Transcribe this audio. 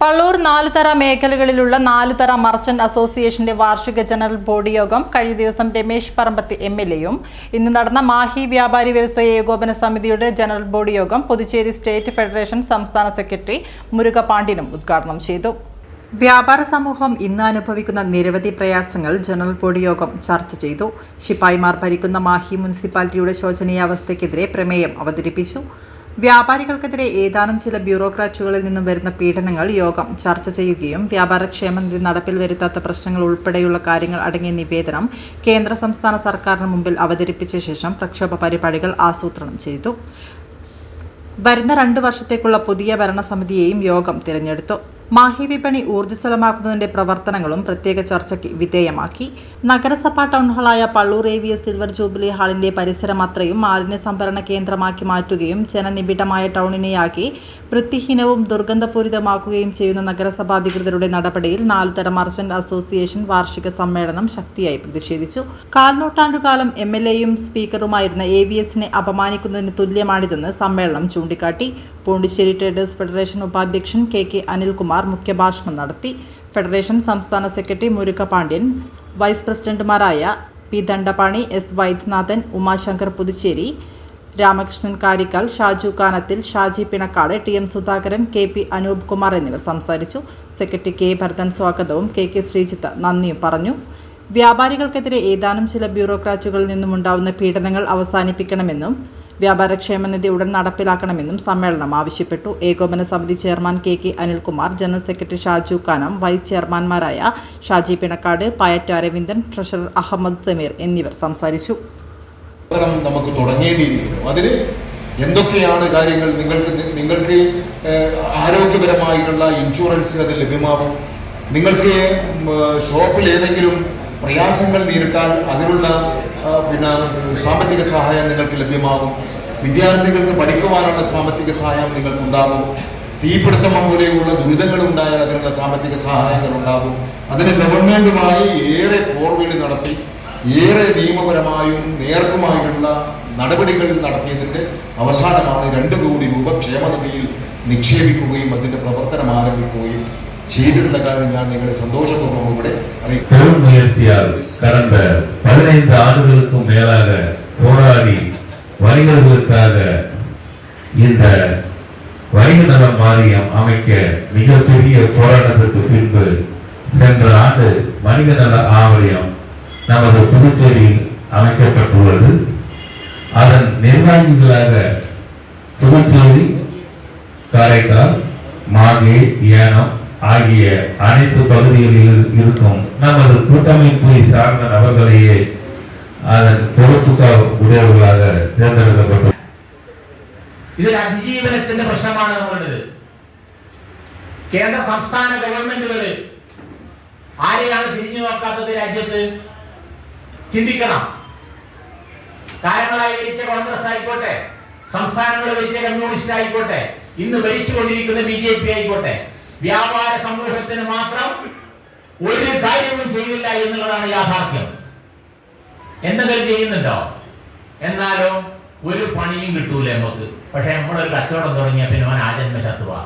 പള്ളൂർ നാലുതറ മേഖലകളിലുള്ള നാലുതറ മർച്ചന്റ് അസോസിയേഷന്റെ വാർഷിക ജനറൽ ബോഡി യോഗം കഴിഞ്ഞ ദിവസം രമേശ് പറമ്പത്തി എം എൽ എയും ഇന്ന് നടന്ന മാഹി വ്യാപാരി വ്യവസായ ഏകോപന സമിതിയുടെ ജനറൽ ബോഡി യോഗം പുതുച്ചേരി സ്റ്റേറ്റ് ഫെഡറേഷൻ സംസ്ഥാന സെക്രട്ടറി മുരുക പാണ്ഡ്യനും ഉദ്ഘാടനം ചെയ്തു. വ്യാപാര സമൂഹം ഇന്ന് അനുഭവിക്കുന്ന നിരവധി പ്രയാസങ്ങൾ ജനറൽ ബോഡി യോഗം ചർച്ച ചെയ്തു. ശിപ്പായിമാർ ഭരിക്കുന്ന മാഹി മുനിസിപ്പാലിറ്റിയുടെ ശോചനീയാവസ്ഥയ്ക്കെതിരെ പ്രമേയം അവതരിപ്പിച്ചു. വ്യാപാരികൾക്കെതിരെ ഏതാനും ചില ബ്യൂറോക്രാറ്റുകളിൽ നിന്നും വരുന്ന പീഡനങ്ങൾ യോഗം ചർച്ച ചെയ്യുകയും വ്യാപാരക്ഷേമ നിധി നടപ്പിൽ വരുത്താത്ത പ്രശ്നങ്ങൾ ഉൾപ്പെടെയുള്ള കാര്യങ്ങൾ അടങ്ങിയ നിവേദനം കേന്ദ്ര സംസ്ഥാന സർക്കാരിന് മുമ്പിൽ അവതരിപ്പിച്ച ശേഷം പ്രക്ഷോഭ പരിപാടികൾ ആസൂത്രണം ചെയ്തു. വരുന്ന രണ്ട് വർഷത്തേക്കുള്ള പുതിയ ഭരണസമിതിയെയും യോഗം തിരഞ്ഞെടുത്തു. മാഹി വിപണി ഊർജസ്വലമാക്കുന്നതിന്റെ പ്രവർത്തനങ്ങളും പ്രത്യേക ചർച്ചയ്ക്ക് വിധേയമാക്കി. നഗരസഭാ ടൗൺ ഹാളായ പള്ളൂർ ഏവിയ സിൽവർ ജൂബിലി ഹാളിന്റെ പരിസരം അത്രയും മാലിന്യ സംഭരണ കേന്ദ്രമാക്കി മാറ്റുകയും ജനനിബിഡമായ ടൗണിനെയാക്കി വൃത്തിഹീനവും ദുർഗന്ധപൂരിതമാക്കുകയും ചെയ്യുന്ന നഗരസഭാ അധികൃതരുടെ നടപടിയിൽ നാലുതര മർച്ചന്റ് അസോസിയേഷൻ വാർഷിക സമ്മേളനം ശക്തിയായി പ്രതിഷേധിച്ചു. കാൽനൂറ്റാണ്ടുകാലം എം എൽ എയും സ്പീക്കറുമായിരുന്ന എ വി എസിനെ അപമാനിക്കുന്നതിന് തുല്യമാണിതെന്ന് സമ്മേളനം ചൂണ്ടിക്കാട്ടി പോണ്ടിച്ചേരി ട്രേഡേഴ്സ് ഫെഡറേഷൻ ഉപാധ്യക്ഷൻ കെ കെ അനിൽകുമാർ മുഖ്യഭാഷണം നടത്തി. ഫെഡറേഷൻ സംസ്ഥാന സെക്രട്ടറി മുരുക പാണ്ഡ്യൻ വൈസ് പ്രസിഡന്റുമാരായ P Dandapani S Vaidyanathan Umashankar Puducherry Ramakrishnan Karaikal Shaju Kanathil Shaji Pinakkad T M Sudhakaran K P Anoop Kumar എന്നിവർ സംസാരിച്ചു. സെക്രട്ടറി കെ ഭരതൻ സ്വാഗതവും കെ കെ ശ്രീജിത്ത് നന്ദിയും പറഞ്ഞു. വ്യാപാരികൾക്കെതിരെ ഏതാനും ചില ബ്യൂറോക്രാറ്റുകളിൽ നിന്നുമുണ്ടാവുന്ന പീഡനങ്ങൾ അവസാനിപ്പിക്കണമെന്നും വ്യാപാരക്ഷേമ നിധി ഉടൻ നടപ്പിലാക്കണമെന്നും സമ്മേളനം ആവശ്യപ്പെട്ടു. ഏകോപന സമിതി chairman K K Anilkumar general secretary Shaju Kanam vice ചെയർമാൻമാരായ Shaji Pinakkad Payattu Aravindan treasurer Ahammed Sameer എന്നിവർ സംസാരിച്ചു. നമുക്ക് അതിന് എന്തൊക്കെയാണ് കാര്യങ്ങൾ നിങ്ങൾക്ക് നിങ്ങൾക്ക് ആരോഗ്യപരമായിട്ടുള്ള ഇൻഷുറൻസ് അത് ലഭ്യമാവും? നിങ്ങൾക്ക് ഷോപ്പിൽ ഏതെങ്കിലും പ്രയാസങ്ങൾ നേരിട്ടാൽ അതിനുള്ള പിന്നെ സാമ്പത്തിക സഹായം നിങ്ങൾക്ക് ലഭ്യമാകും. വിദ്യാർത്ഥികൾക്ക് പഠിക്കുവാനുള്ള സാമ്പത്തിക സഹായം നിങ്ങൾക്കുണ്ടാകും തീപിടുത്തം പോലെയുള്ള ദുരിതങ്ങൾ ഉണ്ടായാൽ അതിനുള്ള സാമ്പത്തിക സഹായങ്ങൾ ഉണ്ടാകും അതിന് ഗവൺമെന്റുമായി ഏറെ പോർവിളി നടത്തി ഏറെ നിയമപരമായും നേർക്കുമായിട്ടുള്ള നടപടികൾ നടത്തിയതിന്റെ അവസാനമാണ് രണ്ട് കോടി രൂപ ക്ഷേമനിധിയിൽ നിക്ഷേപിക്കുകയും അതിന്റെ പ്രവർത്തനം ആരംഭിക്കുകയും ചെയ്തിട്ടുള്ള കാര്യം ഞാൻ നിങ്ങളെ സന്തോഷപൂർവ്വം ഇവിടെ അറിയിക്കുന്നു பெரும் முயற்சியால் கடந்த பதினைந்து ஆண்டுகளுக்கும் மேலாக போராடி வணிகர்களுக்காக இந்த வணிக நல வாரியம் அமைக்க மிகப்பெரிய போராட்டத்திற்கு பின்பு சென்ற ஆண்டு வணிக நல ஆவணியம் நமது புதுச்சேரியில் அமைக்கப்பட்டுள்ளது. அதன் நிர்வாகிகளாக புதுச்சேரி காரைக்கால் மாகே ஏனம் ஆகிய அனைத்து பகுதிகளில் இருக்கும் நமது கூட்டமைப்பை சார்ந்த நபர்களையே அதன் பொறுப்புக்கு உடையவர்களாக தேர்ந்தெடுக்கப்பட்டோம் ഇതൊരു അതിജീവനത്തിന്റെ പ്രശ്നമാണ് നമ്മളുടേത് കേന്ദ്ര സംസ്ഥാന ഗവൺമെന്റുകള് ആരെയാണ് തിരിഞ്ഞു നോക്കാത്തത് രാജ്യത്ത് ചിന്തിക്കണം കാലങ്ങളായി ഭരിച്ച കോൺഗ്രസ് ആയിക്കോട്ടെ സംസ്ഥാനങ്ങൾ ഭരിച്ച കമ്മ്യൂണിസ്റ്റ് ആയിക്കോട്ടെ ഇന്ന് ഭരിച്ചുകൊണ്ടിരിക്കുന്ന ബി ജെ പി ആയിക്കോട്ടെ വ്യാപാര സമൂഹത്തിന് മാത്രം ഒരു കാര്യവും ചെയ്യുന്നില്ല എന്നുള്ളതാണ് യാഥാർത്ഥ്യം എന്തെങ്കിലും ചെയ്യുന്നുണ്ടോ? എന്നാലോ ഒരു പണിയും കിട്ടൂല നമുക്ക് പക്ഷെ നമ്മളൊരു കച്ചവടം തുടങ്ങിയ പിന്നെ അവൻ ആജന്മ ശത്രുവാ